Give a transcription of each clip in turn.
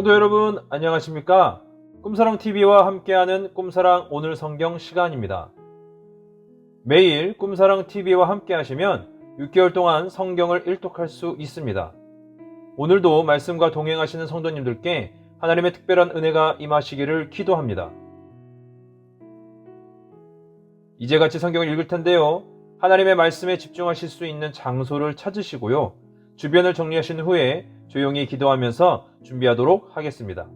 성도 여러분, 안녕하십니까? 꿈사랑TV와 함께하는 꿈사랑 오늘 성경 시간입니다. 매일 꿈사랑TV와 함께 하시면 6개월 동안 성경을 일독할 수 있습니다. 오늘도 말씀과 동행하시는 성도님들께 하나님의 특별한 은혜가 임하시기를 기도합니다. 이제 같이 성경을 읽을 텐데요. 하나님의 말씀에 집중하실 수 있는 장소를 찾으시고요. 주변을 정리하신 후에 조용히 기도하면서 준비하도록 하겠습니다.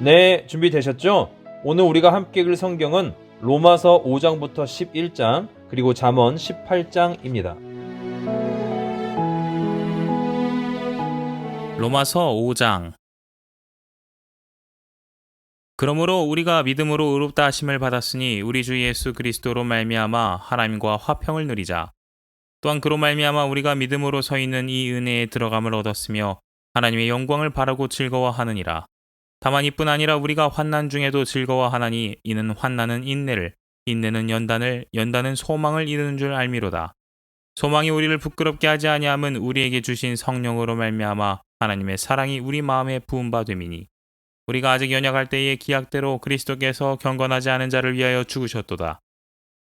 네, 준비되셨죠? 오늘 우리가 함께 읽을 성경은 로마서 5장부터 11장, 그리고 잠언 18장입니다. 로마서 5장 그러므로 우리가 믿음으로 의롭다 하심을 받았으니 우리 주 예수 그리스도로 말미암아 하나님과 화평을 누리자. 또한 그로 말미암아 우리가 믿음으로 서 있는 이 은혜에 들어감을 얻었으며 하나님의 영광을 바라고 즐거워하느니라. 다만 이뿐 아니라 우리가 환난 중에도 즐거워하나니 이는 환난은 인내를 인내는 연단을 연단은 소망을 이루는 줄 알미로다. 소망이 우리를 부끄럽게 하지 아니함은 우리에게 주신 성령으로 말미암아 하나님의 사랑이 우리 마음에 부은 바 됨이니 우리가 아직 연약할 때의 기약대로 그리스도께서 경건하지 않은 자를 위하여 죽으셨도다.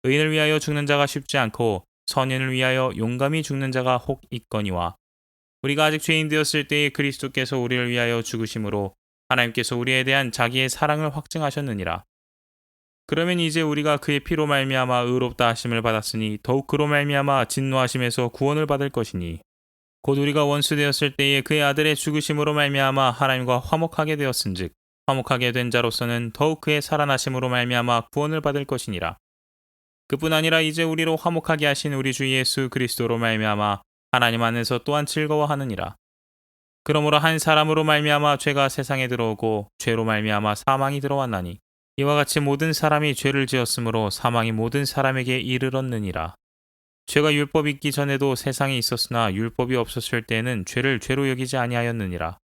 의인을 위하여 죽는 자가 쉽지 않고 선인을 위하여 용감히 죽는 자가 혹 있거니와 우리가 아직 죄인 되었을 때에 그리스도께서 우리를 위하여 죽으심으로 하나님께서 우리에 대한 자기의 사랑을 확증하셨느니라. 그러면 이제 우리가 그의 피로 말미암아 의롭다 하심을 받았으니 더욱 그로 말미암아 진노하심에서 구원을 받을 것이니 곧 우리가 원수 되었을 때에 그의 아들의 죽으심으로 말미암아 하나님과 화목하게 되었은즉 화목하게 된 자로서는 더욱 그의 살아나심으로 말미암아 구원을 받을 것이니라. 그뿐 아니라 이제 우리로 화목하게 하신 우리 주 예수 그리스도로 말미암아 하나님 안에서 또한 즐거워하느니라. 그러므로 한 사람으로 말미암아 죄가 세상에 들어오고 죄로 말미암아 사망이 들어왔나니 이와 같이 모든 사람이 죄를 지었으므로 사망이 모든 사람에게 이르렀느니라. 죄가 율법이 있기 전에도 세상에 있었으나 율법이 없었을 때에는 죄를 죄로 여기지 아니하였느니라.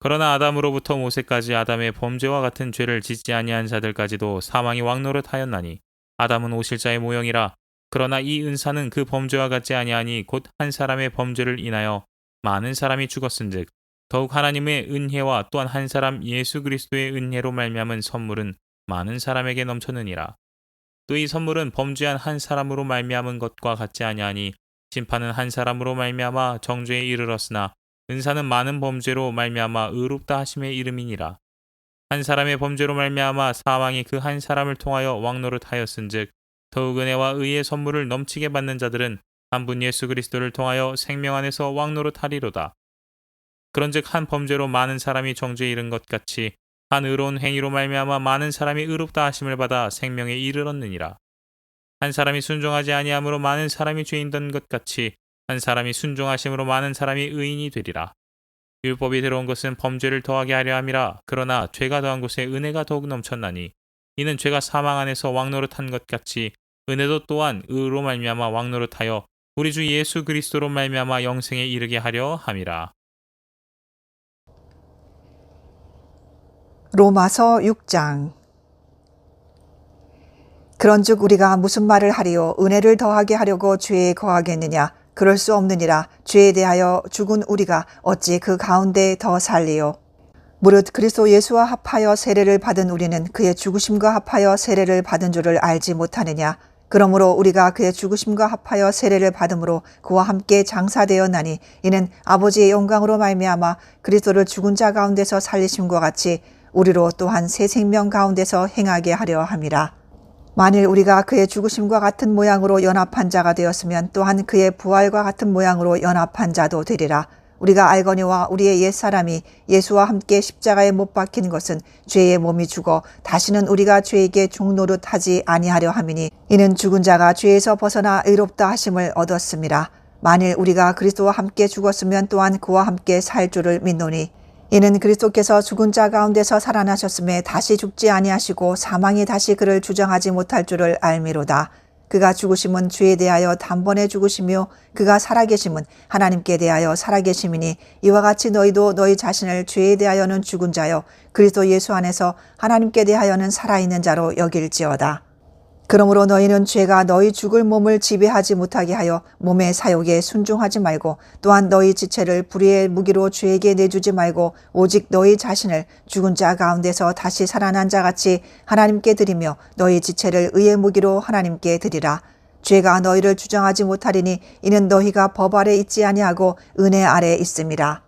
그러나 아담으로부터 모세까지 아담의 범죄와 같은 죄를 짓지 아니한 자들까지도 사망이 왕노릇하였나니 아담은 오실자의 모형이라 그러나 이 은사는 그 범죄와 같지 아니하니 곧 한 사람의 범죄를 인하여 많은 사람이 죽었은즉 더욱 하나님의 은혜와 또한 한 사람 예수 그리스도의 은혜로 말미암은 선물은 많은 사람에게 넘쳤느니라. 또 이 선물은 범죄한 한 사람으로 말미암은 것과 같지 아니하니 심판은 한 사람으로 말미암아 정죄에 이르렀으나 은사는 많은 범죄로 말미암아 의롭다 하심의 이름이니라. 한 사람의 범죄로 말미암아 사망이 그 한 사람을 통하여 왕노릇 하였은즉 더욱 은혜와 의의 선물을 넘치게 받는 자들은 한 분 예수 그리스도를 통하여 생명 안에서 왕노릇 하리로다. 그런즉 한 범죄로 많은 사람이 정죄에 이른 것 같이 한 의로운 행위로 말미암아 많은 사람이 의롭다 하심을 받아 생명에 이르렀느니라. 한 사람이 순종하지 아니함으로 많은 사람이 죄인 된 것 같이 한 사람이 순종하심으로 많은 사람이 의인이 되리라. 율법이 들어온 것은 범죄를 더하게 하려 함이라 그러나 죄가 더한 곳에 은혜가 더욱 넘쳤나니 이는 죄가 사망 안에서 왕노릇한 것 같이 은혜도 또한 의로 말미암아 왕노릇하여 우리 주 예수 그리스도로 말미암아 영생에 이르게 하려 함이라. 로마서 6장. 그런즉 우리가 무슨 말을 하리요? 은혜를 더하게 하려고 죄에 거하겠느냐? 그럴 수 없느니라. 죄에 대하여 죽은 우리가 어찌 그 가운데 더 살리요? 무릇 그리스도 예수와 합하여 세례를 받은 우리는 그의 죽으심과 합하여 세례를 받은 줄을 알지 못하느냐? 그러므로 우리가 그의 죽으심과 합하여 세례를 받음으로 그와 함께 장사되었나니 이는 아버지의 영광으로 말미암아 그리스도를 죽은 자 가운데서 살리심과 같이 우리로 또한 새 생명 가운데서 행하게 하려 함이라. 만일 우리가 그의 죽으심과 같은 모양으로 연합한 자가 되었으면 또한 그의 부활과 같은 모양으로 연합한 자도 되리라. 우리가 알거니와 우리의 옛사람이 예수와 함께 십자가에 못 박힌 것은 죄의 몸이 죽어 다시는 우리가 죄에게 종노릇 하지 아니하려 함이니 이는 죽은 자가 죄에서 벗어나 의롭다 하심을 얻었습니다. 만일 우리가 그리스도와 함께 죽었으면 또한 그와 함께 살 줄을 믿노니 이는 그리스도께서 죽은 자 가운데서 살아나셨음에 다시 죽지 아니하시고 사망이 다시 그를 주장하지 못할 줄을 알미로다. 그가 죽으심은 죄에 대하여 단번에 죽으시며 그가 살아계심은 하나님께 대하여 살아계심이니 이와 같이 너희도 너희 자신을 죄에 대하여는 죽은 자요 그리스도 예수 안에서 하나님께 대하여는 살아있는 자로 여길지어다. 그러므로 너희는 죄가 너희 죽을 몸을 지배하지 못하게 하여 몸의 사욕에 순종하지 말고 또한 너희 지체를 불의의 무기로 죄에게 내주지 말고 오직 너희 자신을 죽은 자 가운데서 다시 살아난 자 같이 하나님께 드리며 너희 지체를 의의 무기로 하나님께 드리라. 죄가 너희를 주장하지 못하리니 이는 너희가 법 아래 있지 아니하고 은혜 아래 있음이라.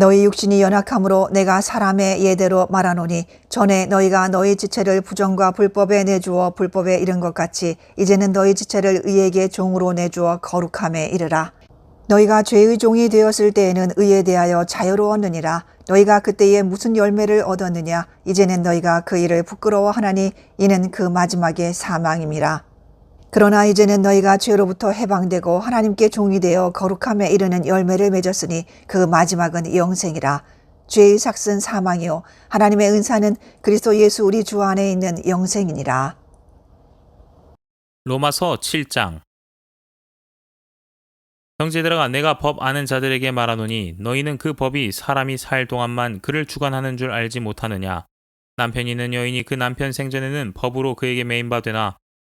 너희 육신이 연약함으로 내가 사람의 예대로 말하노니 전에 너희가 너희 지체를 부정과 불법에 내주어 불법에 이른 것 같이 이제는 너희 지체를 의에게 종으로 내주어 거룩함에 이르라. 너희가 죄의 종이 되었을 때에는 의에 대하여 자유로웠느니라. 너희가 그때에 무슨 열매를 얻었느냐? 이제는 너희가 그 일을 부끄러워하나니 이는 그 마지막의 사망임이라. 그러나 이제는 너희가 죄로부터 해방되고 하나님께 종이 되어 거룩함에 이르는 열매를 맺었으니 그 마지막은 영생이라. 죄의 삭은 사망이요 하나님의 은사는 그리스도 예수 우리 주 안에 있는 영생이니라. 로마서 7장 형제들아 내가 법 아는 자들에게 말하노니 너희는 그 법이 사람이 살 동안만 그를 주관하는 줄 알지 못하느냐 남편이 있는 여인이 그 남편 생전에는 법으로 그에게 매인바 되나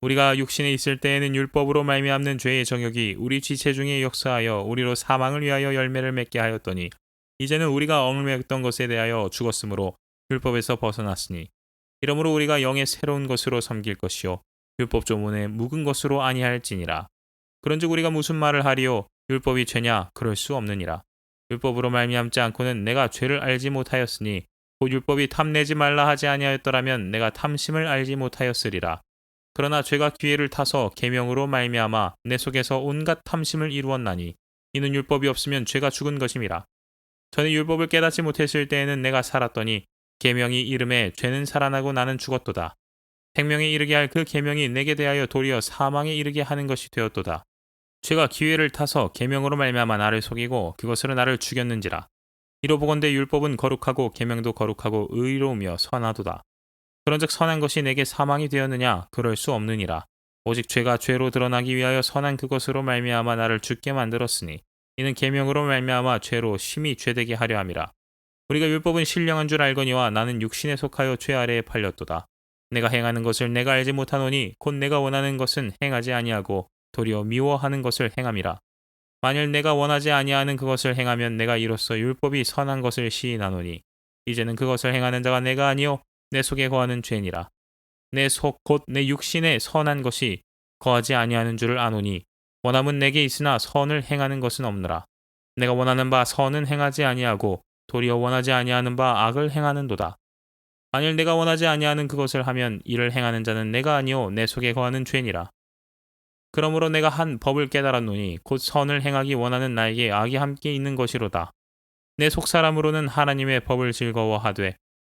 우리가 육신에 있을 때에는 율법으로 말미암는 죄의 정욕이 우리 지체 중에 역사하여 우리로 사망을 위하여 열매를 맺게 하였더니 이제는 우리가 얽매였던 것에 대하여 죽었으므로 율법에서 벗어났으니 이러므로 우리가 영의 새로운 것으로 섬길 것이요 율법 조문에 묵은 것으로 아니할지니라. 그런즉 우리가 무슨 말을 하리요 율법이 죄냐 그럴 수 없느니라. 율법으로 말미암지 않고는 내가 죄를 알지 못하였으니 곧 율법이 탐내지 말라 하지 아니하였더라면 내가 탐심을 알지 못하였으리라. 그러나 죄가 기회를 타서 계명으로 말미암아 내 속에서 온갖 탐심을 이루었나니 이는 율법이 없으면 죄가 죽은 것임이라. 전에 율법을 깨닫지 못했을 때에는 내가 살았더니 계명이 이름에 죄는 살아나고 나는 죽었도다. 생명에 이르게 할 그 계명이 내게 대하여 도리어 사망에 이르게 하는 것이 되었도다. 죄가 기회를 타서 계명으로 말미암아 나를 속이고 그것으로 나를 죽였는지라. 이로 보건대 율법은 거룩하고 계명도 거룩하고 의로우며 선하도다. 그런즉 선한 것이 내게 사망이 되었느냐 그럴 수 없느니라. 오직 죄가 죄로 드러나기 위하여 선한 그것으로 말미암아 나를 죽게 만들었으니 이는 계명으로 말미암아 죄로 심히 죄되게 하려 함이라. 우리가 율법은 신령한 줄 알거니와 나는 육신에 속하여 죄 아래에 팔렸도다. 내가 행하는 것을 내가 알지 못하노니 곧 내가 원하는 것은 행하지 아니하고 도리어 미워하는 것을 행함이라. 만일 내가 원하지 아니하는 그것을 행하면 내가 이로써 율법이 선한 것을 시인하노니 이제는 그것을 행하는 자가 내가 아니요 내 속에 거하는 죄니라. 내 속 곧 내 육신에 선한 것이 거하지 아니하는 줄을 아노니 원함은 내게 있으나 선을 행하는 것은 없느라. 내가 원하는 바 선은 행하지 아니하고 도리어 원하지 아니하는 바 악을 행하는도다. 만일 내가 원하지 아니하는 그것을 하면 이를 행하는 자는 내가 아니요 내 속에 거하는 죄니라. 그러므로 내가 한 법을 깨달았노니 곧 선을 행하기 원하는 나에게 악이 함께 있는 것이로다. 내 속사람으로는 하나님의 법을 즐거워하되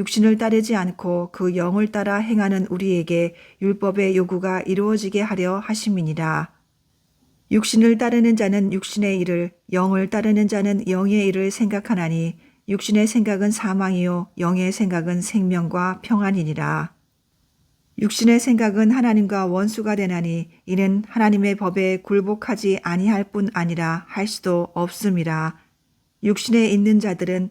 육신을 따르지 않고 그 영을 따라 행하는 우리에게 율법의 요구가 이루어지게 하려 하심이니라. 육신을 따르는 자는 육신의 일을, 영을 따르는 자는 영의 일을 생각하나니 육신의 생각은 사망이요 영의 생각은 생명과 평안이니라. 육신의 생각은 하나님과 원수가 되나니 이는 하나님의 법에 굴복하지 아니할 뿐 아니라 할 수도 없음이라. 육신에 있는 자들은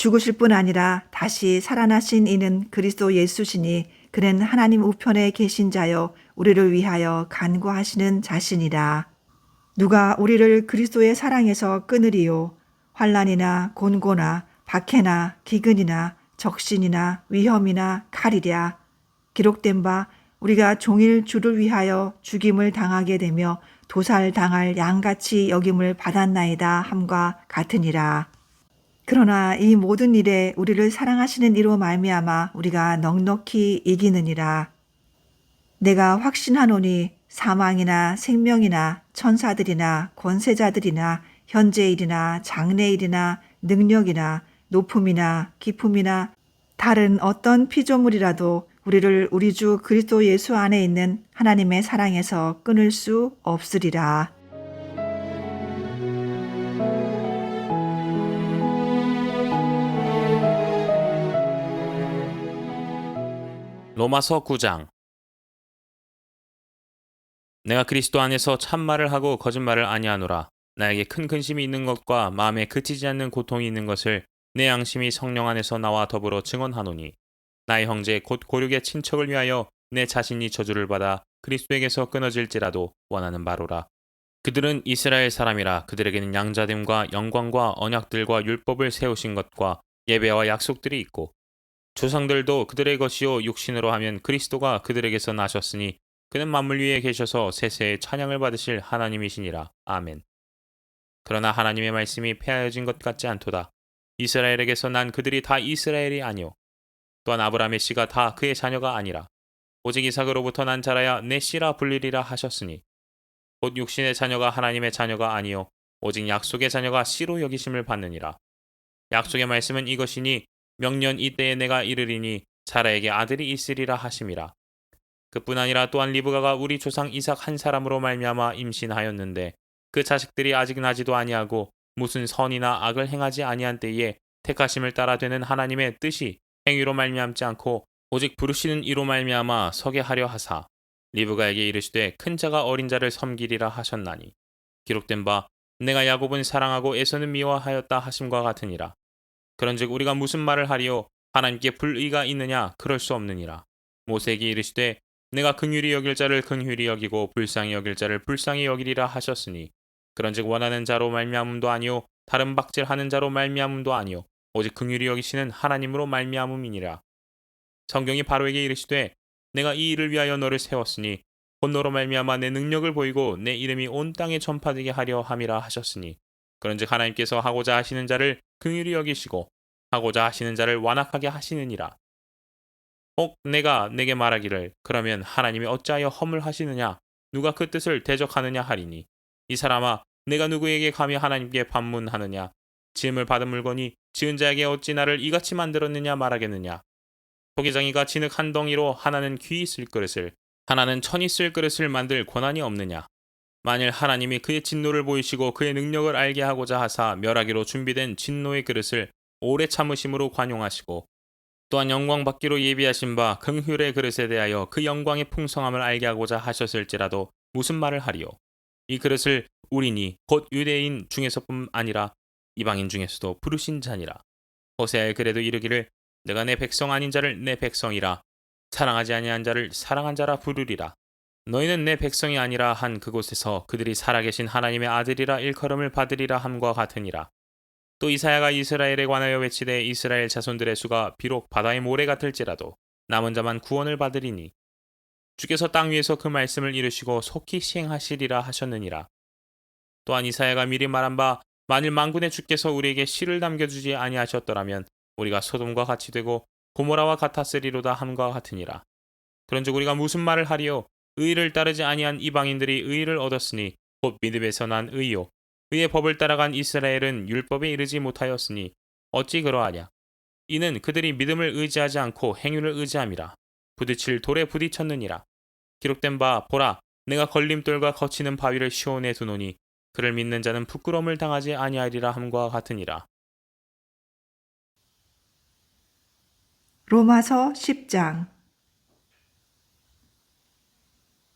죽으실 뿐 아니라 다시 살아나신 이는 그리스도 예수시니 그는 하나님 우편에 계신 자여 우리를 위하여 간구하시는 자신이라. 누가 우리를 그리스도의 사랑에서 끊으리요 환란이나 곤고나 박해나 기근이나 적신이나 위험이나 칼이랴 기록된 바 우리가 종일 주를 위하여 죽임을 당하게 되며 도살 당할 양같이 여김을 받았나이다 함과 같으니라. 그러나 이 모든 일에 우리를 사랑하시는 이로 말미암아 우리가 넉넉히 이기느니라. 내가 확신하노니 사망이나 생명이나 천사들이나 권세자들이나 현재일이나 장래일이나 능력이나 높음이나 기품이나 다른 어떤 피조물이라도 우리를 우리 주 그리스도 예수 안에 있는 하나님의 사랑에서 끊을 수 없으리라. 로마서 9장. 내가 그리스도 안에서 참말을 하고 거짓말을 아니하노라. 나에게 큰 근심이 있는 것과 마음에 그치지 않는 고통이 있는 것을 내 양심이 성령 안에서 나와 더불어 증언하노니 나의 형제 곧 고륙의 친척을 위하여 내 자신이 저주를 받아 그리스도에게서 끊어질지라도 원하는 바로라. 그들은 이스라엘 사람이라 그들에게는 양자됨과 영광과 언약들과 율법을 세우신 것과 예배와 약속들이 있고 조상들도 그들의 것이요 육신으로 하면 그리스도가 그들에게서 나셨으니 그는 만물 위에 계셔서 세세의 찬양을 받으실 하나님이시니라. 아멘. 그러나 하나님의 말씀이 폐하여진 것 같지 않도다. 이스라엘에게서 난 그들이 다 이스라엘이 아니요. 또한 아브라함의 씨가 다 그의 자녀가 아니라 오직 이삭으로부터 난 자라야 내 씨라 불리리라 하셨으니 곧 육신의 자녀가 하나님의 자녀가 아니요 오직 약속의 자녀가 씨로 여기심을 받느니라. 약속의 말씀은 이것이니 명년 이때에 내가 이르리니 사라에게 아들이 있으리라 하심이라. 그뿐 아니라 또한 리브가가 우리 조상 이삭 한 사람으로 말미암아 임신하였는데 그 자식들이 아직 나지도 아니하고 무슨 선이나 악을 행하지 아니한 때에 택하심을 따라 되는 하나님의 뜻이 행위로 말미암지 않고 오직 부르시는 이로 말미암아 서게 하려 하사 리브가에게 이르시되 큰 자가 어린 자를 섬기리라 하셨나니 기록된 바 내가 야곱은 사랑하고 에서는 미워하였다 하심과 같으니라 그런즉 우리가 무슨 말을 하리요? 하나님께 불의가 있느냐? 그럴 수 없느니라. 모세에게 이르시되 내가 긍휼히 여길 자를 긍휼히 여기고 불쌍히 여길 자를 불쌍히 여기리라 하셨으니 그런즉 원하는 자로 말미암음도 아니요 다른 박질하는 자로 말미암음도 아니요 오직 긍휼히 여기시는 하나님으로 말미암음이니라. 성경이 바로에게 이르시되 내가 이 일을 위하여 너를 세웠으니 곧 너로 말미암아 내 능력을 보이고 내 이름이 온 땅에 전파되게 하려 함이라 하셨으니 그런즉 하나님께서 하고자 하시는 자를 긍휼히 여기시고 하고자 하시는 자를 완악하게 하시느니라. 혹 내가 내게 말하기를 그러면 하나님이 어찌하여 허물 하시느냐? 누가 그 뜻을 대적하느냐 하리니? 이 사람아 내가 누구에게 감히 하나님께 반문하느냐? 지음을 받은 물건이 지은 자에게 어찌 나를 이같이 만들었느냐 말하겠느냐? 도기장이가 진흙 한 덩이로 하나는 귀 있을 그릇을 하나는 천 있을 그릇을 만들 권한이 없느냐? 만일 하나님이 그의 진노를 보이시고 그의 능력을 알게 하고자 하사 멸하기로 준비된 진노의 그릇을 오래 참으심으로 관용하시고 또한 영광 받기로 예비하신 바 긍휼의 그릇에 대하여 그 영광의 풍성함을 알게 하고자 하셨을지라도 무슨 말을 하리요? 이 그릇을 우리니 곧 유대인 중에서뿐 아니라 이방인 중에서도 부르신 자니라. 호세아의 그래도 이르기를 내가 내 백성 아닌 자를 내 백성이라 사랑하지 아니한 자를 사랑한 자라 부르리라. 너희는 내 백성이 아니라 한 그곳에서 그들이 살아계신 하나님의 아들이라 일컬음을 받으리라 함과 같으니라. 또 이사야가 이스라엘에 관하여 외치되 이스라엘 자손들의 수가 비록 바다의 모래 같을지라도 남은 자만 구원을 받으리니 주께서 땅 위에서 그 말씀을 이루시고 속히 시행하시리라 하셨느니라. 또한 이사야가 미리 말한 바 만일 만군의 주께서 우리에게 씨를 남겨주지 아니하셨더라면 우리가 소돔과 같이 되고 고모라와 같았으리로다 함과 같으니라. 그런즉 우리가 무슨 말을 하리요 의를 따르지 아니한 이방인들이 의를 얻었으니 곧 믿음에서 난 의요 의의 법을 따라간 이스라엘은 율법에 이르지 못하였으니 어찌 그러하냐? 이는 그들이 믿음을 의지하지 않고 행위를 의지함이라. 부딪힐 돌에 부딪혔느니라. 기록된 바 보라 내가 걸림돌과 거치는 바위를 시온에 두노니 그를 믿는 자는 부끄러움을 당하지 아니하리라 함과 같으니라. 로마서 10장.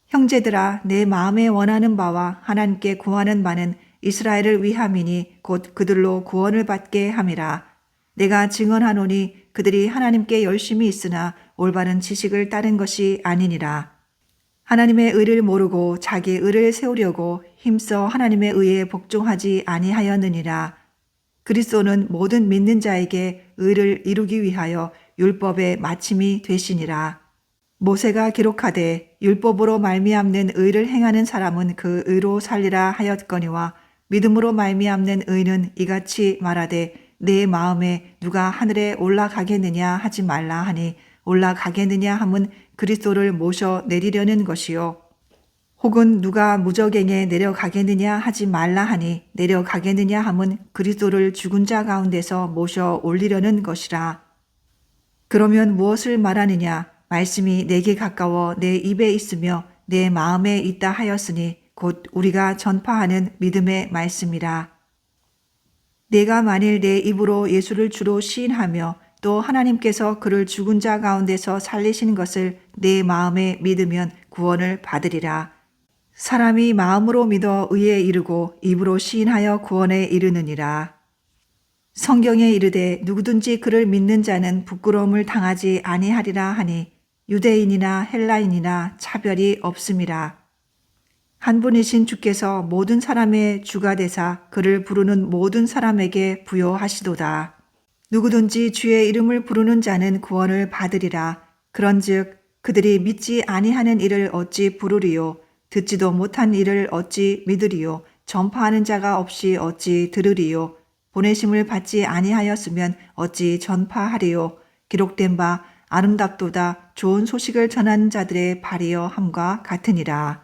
형제들아 내 마음에 원하는 바와 하나님께 구하는 바는 이스라엘을 위함이니 곧 그들로 구원을 받게 함이라. 내가 증언하노니 그들이 하나님께 열심히 있으나 올바른 지식을 따른 것이 아니니라. 하나님의 의를 모르고 자기 의를 세우려고 힘써 하나님의 의에 복종하지 아니하였느니라. 그리스도는 모든 믿는 자에게 의를 이루기 위하여 율법의 마침이 되시니라. 모세가 기록하되 율법으로 말미암는 의를 행하는 사람은 그 의로 살리라 하였거니와 믿음으로 말미암는 의는 이같이 말하되 내 마음에 누가 하늘에 올라가겠느냐 하지 말라 하니 올라가겠느냐 함은 그리스도를 모셔 내리려는 것이요 혹은 누가 무적행에 내려가겠느냐 하지 말라 하니 내려가겠느냐 함은 그리스도를 죽은 자 가운데서 모셔 올리려는 것이라 그러면 무엇을 말하느냐? 말씀이 내게 가까워 내 입에 있으며 내 마음에 있다 하였으니 곧 우리가 전파하는 믿음의 말씀이라. 내가 만일 내 입으로 예수를 주로 시인하며 또 하나님께서 그를 죽은 자 가운데서 살리신 것을 내 마음에 믿으면 구원을 받으리라. 사람이 마음으로 믿어 의에 이르고 입으로 시인하여 구원에 이르느니라. 성경에 이르되 누구든지 그를 믿는 자는 부끄러움을 당하지 아니하리라 하니 유대인이나 헬라인이나 차별이 없음이라. 한 분이신 주께서 모든 사람의 주가 되사 그를 부르는 모든 사람에게 부여하시도다. 누구든지 주의 이름을 부르는 자는 구원을 받으리라. 그런즉 그들이 믿지 아니하는 일을 어찌 부르리요 듣지도 못한 일을 어찌 믿으리요 전파하는 자가 없이 어찌 들으리요 보내심을 받지 아니하였으면 어찌 전파하리요 기록된 바 아름답도다 좋은 소식을 전하는 자들의 발이여 함과 같으니라.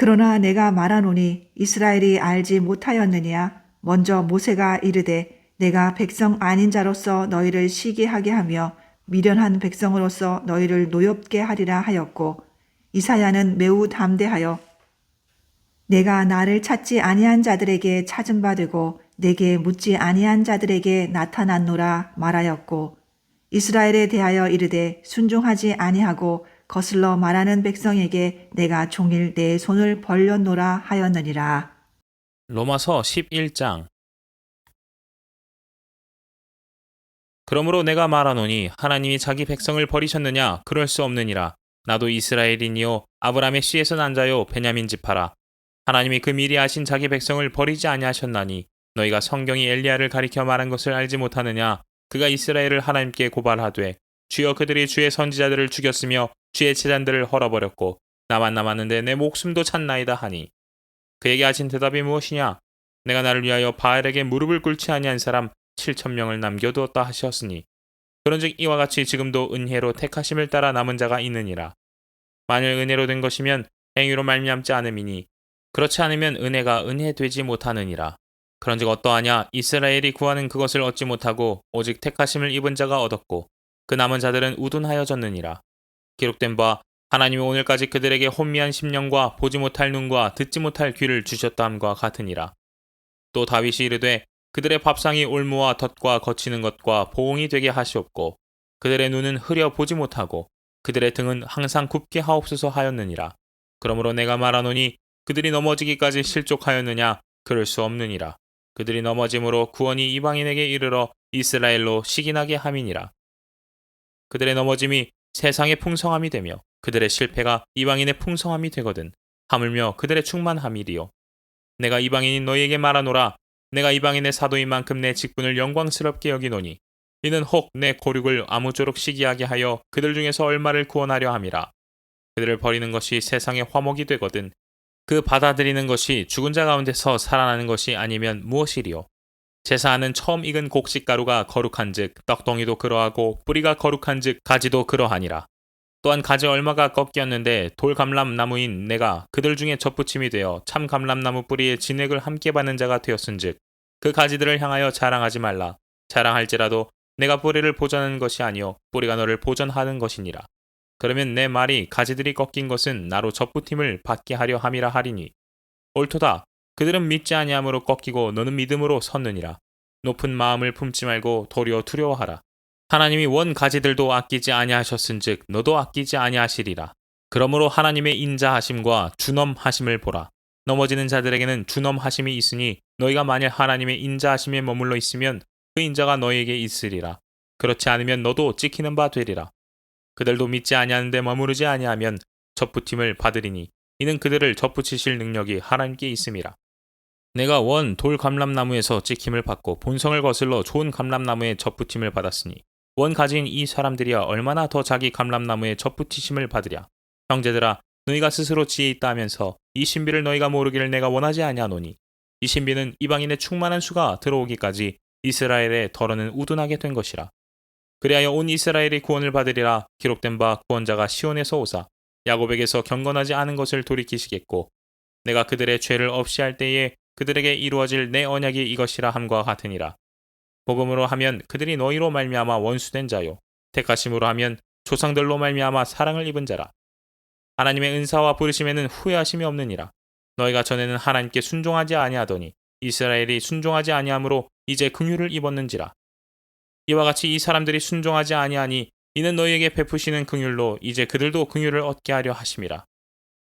그러나 내가 말하노니 이스라엘이 알지 못하였느냐 먼저 모세가 이르되 내가 백성 아닌 자로서 너희를 시기하게 하며 미련한 백성으로서 너희를 노엽게 하리라 하였고 이사야는 매우 담대하여 내가 나를 찾지 아니한 자들에게 찾은 바 되고 내게 묻지 아니한 자들에게 나타났노라 말하였고 이스라엘에 대하여 이르되 순종하지 아니하고 거슬러 말하는 백성에게 내가 종일 내 손을 벌렸노라 하였느니라. 로마서 11장. 그러므로 내가 말하노니 하나님이 자기 백성을 버리셨느냐? 그럴 수 없느니라. 나도 이스라엘이니요 아브라함의 씨에서 난 자요 베냐민 지파라. 하나님이 그 미리 아신 자기 백성을 버리지 아니하셨나니 너희가 성경이 엘리야를 가리켜 말한 것을 알지 못하느냐? 그가 이스라엘을 하나님께 고발하되 주여 그들이 주의 선지자들을 죽였으며 주의 제단들을 헐어버렸고 나만 남았는데 내 목숨도 찾나이다 하니 그에게 하신 대답이 무엇이냐? 내가 나를 위하여 바알에게 무릎을 꿇지 아니한 사람 7천 명을 남겨두었다 하셨으니 그런즉 이와 같이 지금도 은혜로 택하심을 따라 남은 자가 있느니라. 만일 은혜로 된 것이면 행위로 말미암지 않음이니 그렇지 않으면 은혜가 은혜 되지 못하느니라. 그런즉 어떠하냐? 이스라엘이 구하는 그것을 얻지 못하고 오직 택하심을 입은 자가 얻었고 그 남은 자들은 우둔하여졌느니라 기록된 바 하나님이 오늘까지 그들에게 혼미한 심령과 보지 못할 눈과 듣지 못할 귀를 주셨다 함과 같으니라 또 다윗이 이르되 그들의 밥상이 올무와 덫과 거치는 것과 보응이 되게 하시옵고 그들의 눈은 흐려 보지 못하고 그들의 등은 항상 굽게 하옵소서 하였느니라. 그러므로 내가 말하노니 그들이 넘어지기까지 실족하였느냐 그럴 수 없느니라. 그들이 넘어짐으로 구원이 이방인에게 이르러 이스라엘로 시기나게 함이니라. 그들의 넘어짐이 세상의 풍성함이 되며 그들의 실패가 이방인의 풍성함이 되거든 하물며 그들의 충만함이리요. 내가 이방인인 너희에게 말하노라. 내가 이방인의 사도인 만큼 내 직분을 영광스럽게 여기노니 이는 혹 내 고륙을 아무쪼록 시기하게 하여 그들 중에서 얼마를 구원하려 함이라. 그들을 버리는 것이 세상의 화목이 되거든 그 받아들이는 것이 죽은 자 가운데서 살아나는 것이 아니면 무엇이리요 제사하는 처음 익은 곡식 가루가 거룩한즉 떡덩이도 그러하고 뿌리가 거룩한즉 가지도 그러하니라. 또한 가지 얼마가 꺾였는데 돌감람 나무인 내가 그들 중에 젖붙임이 되어 참 감람나무 뿌리에 진액을 함께 받는 자가 되었은즉 그 가지들을 향하여 자랑하지 말라. 자랑할지라도 내가 뿌리를 보전하는 것이 아니요 뿌리가 너를 보전하는 것이니라. 그러면 내 말이 가지들이 꺾인 것은 나로 젖붙임을 받게 하려 함이라 하리니. 옳도다 그들은 믿지 아니함으로 꺾이고 너는 믿음으로 섰느니라 높은 마음을 품지 말고 도리어 두려워하라 하나님이 원 가지들도 아끼지 아니하셨은즉 너도 아끼지 아니하시리라. 그러므로 하나님의 인자하심과 준엄하심을 보라. 넘어지는 자들에게는 준엄하심이 있으니 너희가 만일 하나님의 인자하심에 머물러 있으면 그 인자가 너희에게 있으리라. 그렇지 않으면 너도 찍히는 바 되리라. 그들도 믿지 아니하는데 머무르지 아니하면 접붙임을 받으리니 이는 그들을 접붙이실 능력이 하나님께 있음이라. 내가 원 돌 감람나무에서 찍힘을 받고 본성을 거슬러 좋은 감람나무에 접붙임을 받았으니 원 가진 이 사람들이야 얼마나 더 자기 감람나무에 접붙이심을 받으랴. 형제들아 너희가 스스로 지혜 있다 하면서 이 신비를 너희가 모르기를 내가 원하지 아니하노니 이 신비는 이방인의 충만한 수가 들어오기까지 이스라엘의 덜어는 우둔하게 된 것이라 그리하여 온 이스라엘이 구원을 받으리라 기록된 바 구원자가 시온에서 오사 야곱에게서 경건하지 않은 것을 돌이키시겠고 내가 그들의 죄를 없이 할 때에 그들에게 이루어질 내 언약이 이것이라 함과 같으니라. 복음으로 하면 그들이 너희로 말미암아 원수된 자요. 택하심으로 하면 조상들로 말미암아 사랑을 입은 자라. 하나님의 은사와 부르심에는 후회하심이 없느니라. 너희가 전에는 하나님께 순종하지 아니하더니 이스라엘이 순종하지 아니하므로 이제 긍휼을 입었는지라. 이와 같이 이 사람들이 순종하지 아니하니 이는 너희에게 베푸시는 긍휼로 이제 그들도 긍휼을 얻게 하려 하심이라.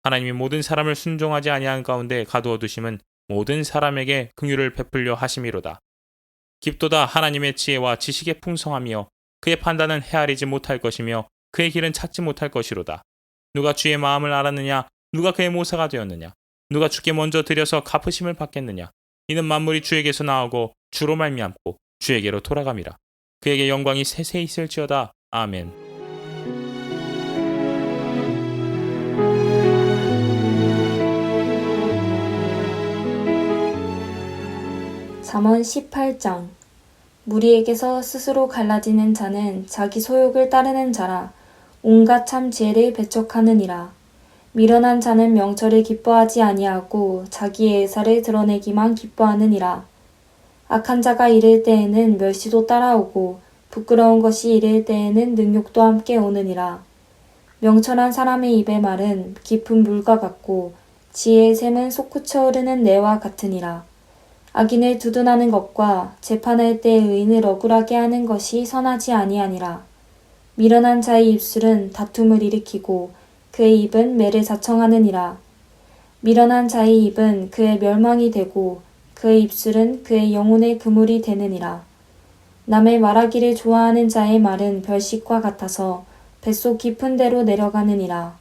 하나님이 모든 사람을 순종하지 아니한 가운데 가두어 두심은 모든 사람에게 긍휼을 베풀려 하심이로다. 깊도다 하나님의 지혜와 지식의 풍성함이여 그의 판단은 헤아리지 못할 것이며 그의 길은 찾지 못할 것이로다. 누가 주의 마음을 알았느냐? 누가 그의 모사가 되었느냐? 누가 주께 먼저 드려서 갚으심을 받겠느냐? 이는 만물이 주에게서 나오고 주로 말미암고 주에게로 돌아감이라 그에게 영광이 세세 있을지어다. 아멘 잠언 18장. 무리에게서 스스로 갈라지는 자는 자기 소욕을 따르는 자라. 온갖 참 지혜를 배척하느니라. 미련한 자는 명철을 기뻐하지 아니하고 자기의 애사를 드러내기만 기뻐하느니라. 악한 자가 이를 때에는 멸시도 따라오고 부끄러운 것이 이를 때에는 능욕도 함께 오느니라. 명철한 사람의 입의 말은 깊은 물과 같고 지혜의 샘은 솟구쳐 흐르는 내와 같으니라 악인을 두둔하는 것과 재판할 때 의인을 억울하게 하는 것이 선하지 아니하니라. 미련한 자의 입술은 다툼을 일으키고 그의 입은 매를 자청하느니라. 미련한 자의 입은 그의 멸망이 되고 그의 입술은 그의 영혼의 그물이 되느니라. 남의 말하기를 좋아하는 자의 말은 별식과 같아서 뱃속 깊은 데로 내려가느니라.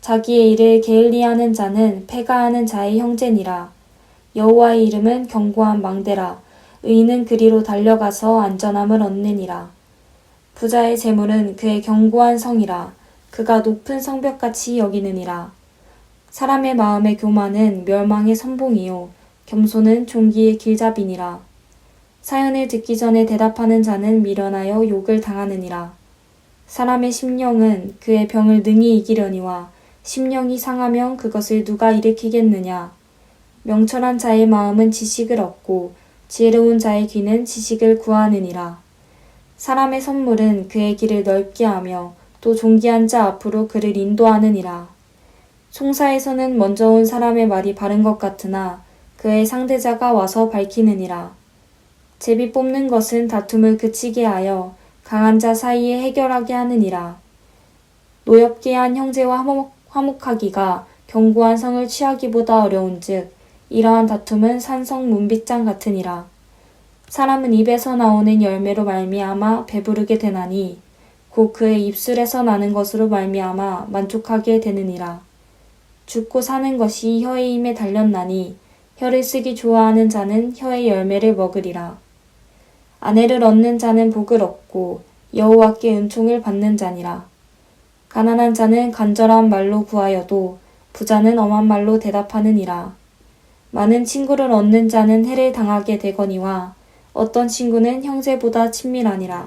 자기의 일을 게을리하는 자는 패가하는 자의 형제니라. 여호와의 이름은 견고한 망대라. 의인은 그리로 달려가서 안전함을 얻느니라. 부자의 재물은 그의 견고한 성이라. 그가 높은 성벽같이 여기느니라. 사람의 마음의 교만은 멸망의 선봉이요. 겸손은 종기의 길잡이니라. 사연을 듣기 전에 대답하는 자는 미련하여 욕을 당하느니라. 사람의 심령은 그의 병을 능히 이기려니와 심령이 상하면 그것을 누가 일으키겠느냐. 명철한 자의 마음은 지식을 얻고 지혜로운 자의 귀는 지식을 구하느니라. 사람의 선물은 그의 길을 넓게 하며 또 존귀한 자 앞으로 그를 인도하느니라. 송사에서는 먼저 온 사람의 말이 바른 것 같으나 그의 상대자가 와서 밝히느니라. 제비 뽑는 것은 다툼을 그치게 하여 강한 자 사이에 해결하게 하느니라. 노엽게 한 형제와 화목, 화목하기가 견고한 성을 취하기보다 어려운즉 이러한 다툼은 산성 문빗장 같으니라. 사람은 입에서 나오는 열매로 말미암아 배부르게 되나니 곧 그의 입술에서 나는 것으로 말미암아 만족하게 되느니라. 죽고 사는 것이 혀의 힘에 달렸나니 혀를 쓰기 좋아하는 자는 혀의 열매를 먹으리라. 아내를 얻는 자는 복을 얻고 여호와께 은총을 받는 자니라. 가난한 자는 간절한 말로 구하여도 부자는 엄한 말로 대답하느니라. 많은 친구를 얻는 자는 해를 당하게 되거니와 어떤 친구는 형제보다 친밀하니라.